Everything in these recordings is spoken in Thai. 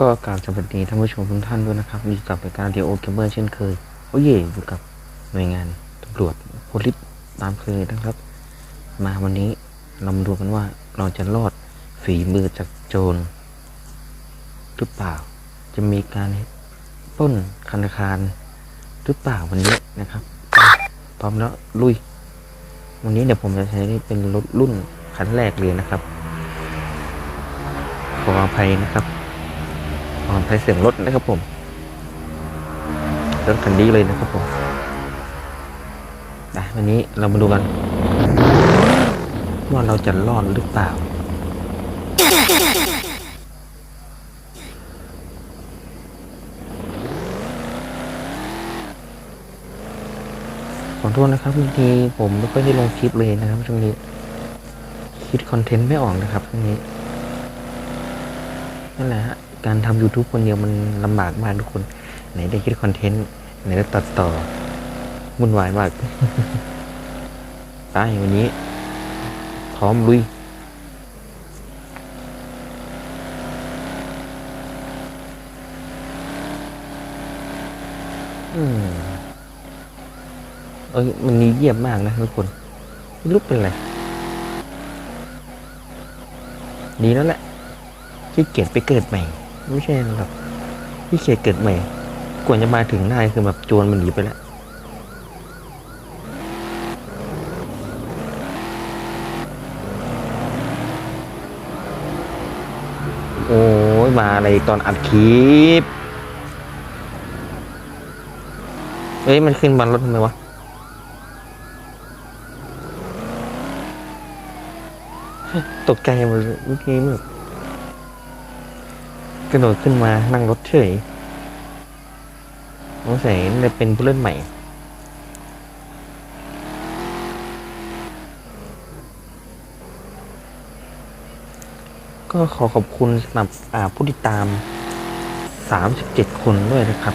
ก็กราบสวัสดีท่านผู้ชมทุกท่านด้วยนะครับอยู่กับรายการเดียโอเกมเมอร์เช่นเคยโอ้เย่อยู่กับหน่วยงานตำรวจโพลิสตามเคยนะครับ มาวันนี้เรามาดูกันว่าเราจะรอดฝีมือจากโจรหรือเปล่า จะมีการป้นธนาคารหรือเปล่าวันนี้นะครับพร้อมแล้วลุย วันนี้เดี๋ยวผมจะใช้เป็นรถรุ่นคันแรกเลยนะครับขออภัยนะครับ ออภัยเสียงรถนะครับผมรถคันนี้เลยนะครับผมนะวันนี้เรามาดูกัน ว่าเราจะรอดหรือเปล่า ขอโทษนะครับบางทีผมไม่ค่อยได้ลงคลิปเลยนะครับช่วงนี้ คิดคอนเทนต์ไม่ออกนะครับช่วงนี้นั่นแหละฮะ การทำ YouTube คนเดียวมันลำบากมากทุกคน ไหนได้คิดคอนเทนต์ ไหนได้ตัดต่อวุ่นวายมากไปวันนี้ พร้อมลุยอืมเอ้ยมันนี้เยี่ยมมากนะทุกคนไม่รู้เป็นไรดีแล้วแหละขี้เกียจไปเกิดใหม่ ไม่ใช่หรอกขี้เกียเกิดใหม่กว่าจะมาถึงได้คือแบบโจรมันหนีไปแล้วโอ้ยมาอะไรตอนอัดคลิป เอ้ย มันขึ้นบันรถทำไมวะ ตกใจหมดเลยเมื่อกี้แบบ กระโดดขึ้นมานั่งรถเฉยสงสัยจะเป็นผู้เล่นใหม่ก็ขอขอบคุณสำหรับผู้ติดตาม 37 คนด้วยนะครับ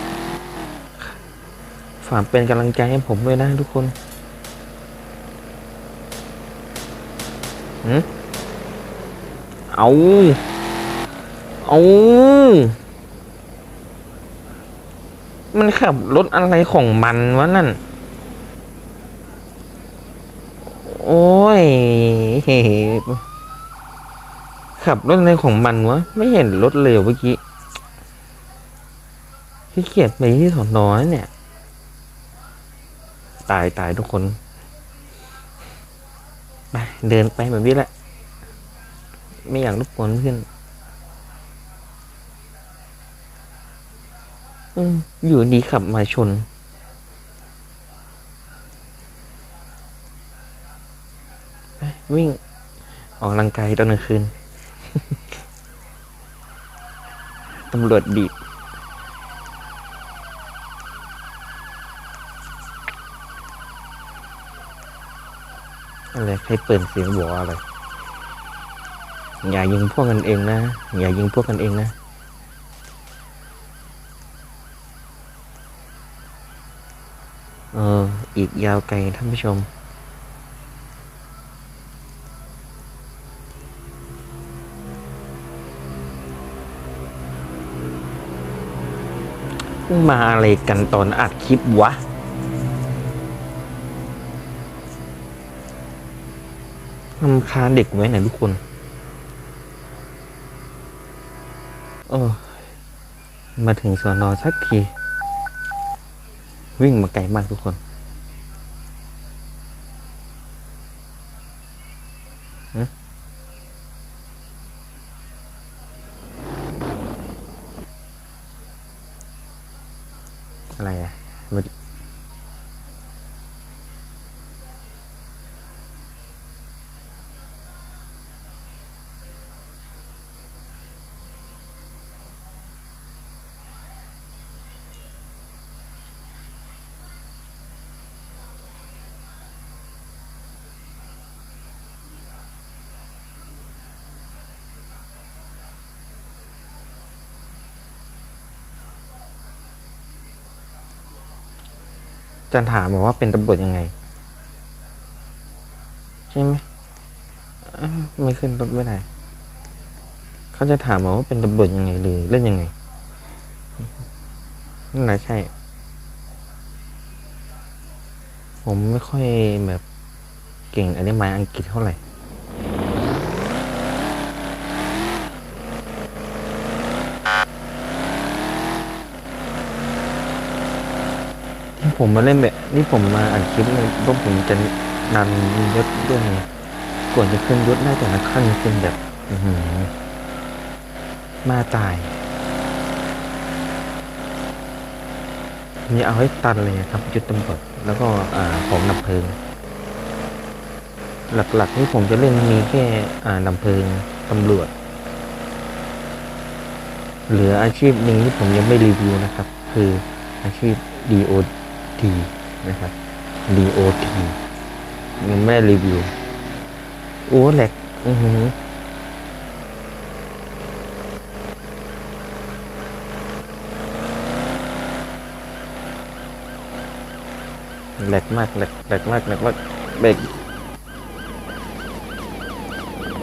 ฝากเป็นกำลังใจให้ผมด้วยนะทุกคนหืมเอา เอามันขับรถอะไรของมันวะนั่น โอ้ย ขับรถอะไรของมันวะ ไม่เห็นรถเลยเมื่อกี้พี่เกียจไปที่สอนน้อยเนี่ย ตายตายทุกคนไปเดินไปแบบนี้แหละ ไม่อยากรบกวนเพื่อน อยู่ดีขับมาชน วิ่ง ออกกำลังกายตอนกลางคืน ตำรวจบีบอะไรใครเปิดเสียงบอกอะไร อย่ายิงพวกกันเองนะ อย่ายิงพวกกันเองนะ เออ อีกยาวไกลท่านผู้ชม มาอะไรกันตอนอัดคลิปวะนำคาเด็กไว้ไหนทุกคน เออ มาถึงสอนอสักที วิ่งมาไกลมากทุกคน จะถามบอกว่าเป็นตำรวจยังไง ใช่ไหมไม่ขึ้นรถไม่ได้เขาจะถามบอกว่าเป็นตำรวจยังไงหรือเล่นยังไงนั่นแหละใช่ ผมไม่ค่อยแบบเก่งอะไรมายอังกฤษเท่าไหร่ ผมมาเล่นแบบนี่ผมมาอัดคลิปเลยเพราผมจะดันยศด้วยไงก่อนจะขึ้นยศได้แต่ละขั้นเป็นแบบหมาตายมีเอาให้ตันเลยครับยุดตำรวจแล้วก็อ่าของดับเพลิง หลักๆที่ผมจะเล่นมีแค่อ่าดับเพลิงตำรวจ เหลืออาชีพหนึ่งที่ผมยังไม่รีวิวนะครับ คืออาชีพ DOT นะครับ DOT ยังไม่รีวิว โอ้แหลกอือหือแหลกมากแหลกแหลกมากแหลกมากเบรก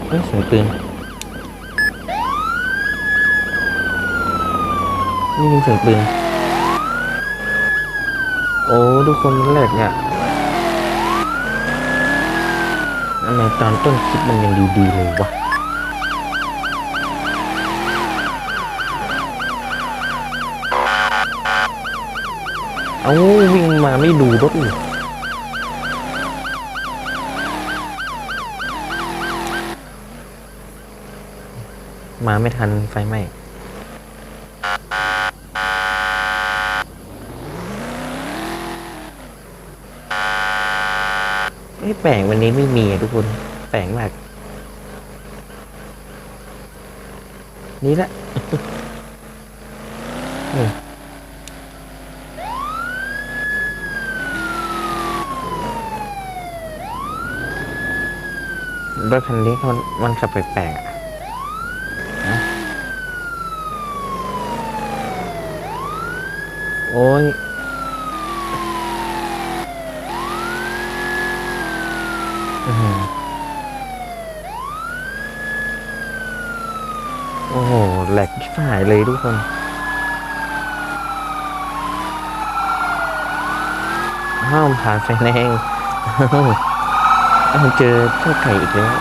เอ้ยเสียงปืนนี่ยินเสียงปืน โอ้ทุกคนมันแหลกเนี่ยทำไมตอนต้นคลิปมันยังดีๆเลยวะเอาวิ่งมาไม่ดูรถอีกมาไม่ทันไฟไหม้ ไอ้ยแปลงวันนี้ไม่มีทุกคน แปลงมาก นี่แหละรถคันนี้มันมันขับแปลกๆอะนะโอ้ย อื้อหือโอ้โห แหลกที่หายเลยทุกคนห้ามผ่านไฟแดงอ้าวอ้าเจอเจ้าไก่อีกแล้ว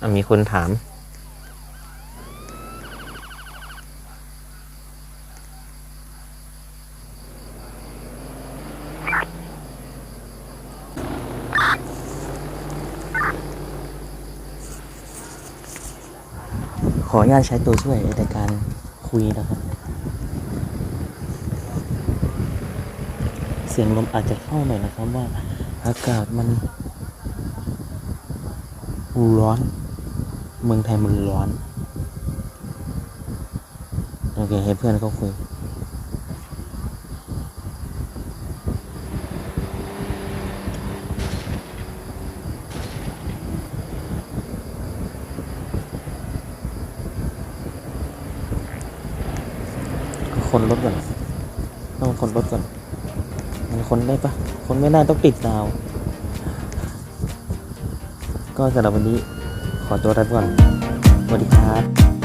อะมีคนถาม ออนุญาตใช้ตัวช่วยในการคุยนะครับ เสียงลมอาจจะเข้าหน่อยนะครับว่าอากาศมันร้อน เมืองไทยมันร้อน โอเคให้เพื่อนเขาคุย คนรถก่อน ต้องคนรถก่อน มันคนได้ปะ คนไม่ได้ต้องปิดดาว ก็สำหรับวันนี้ขอตัวลาไปก่อน สวัสดีครับ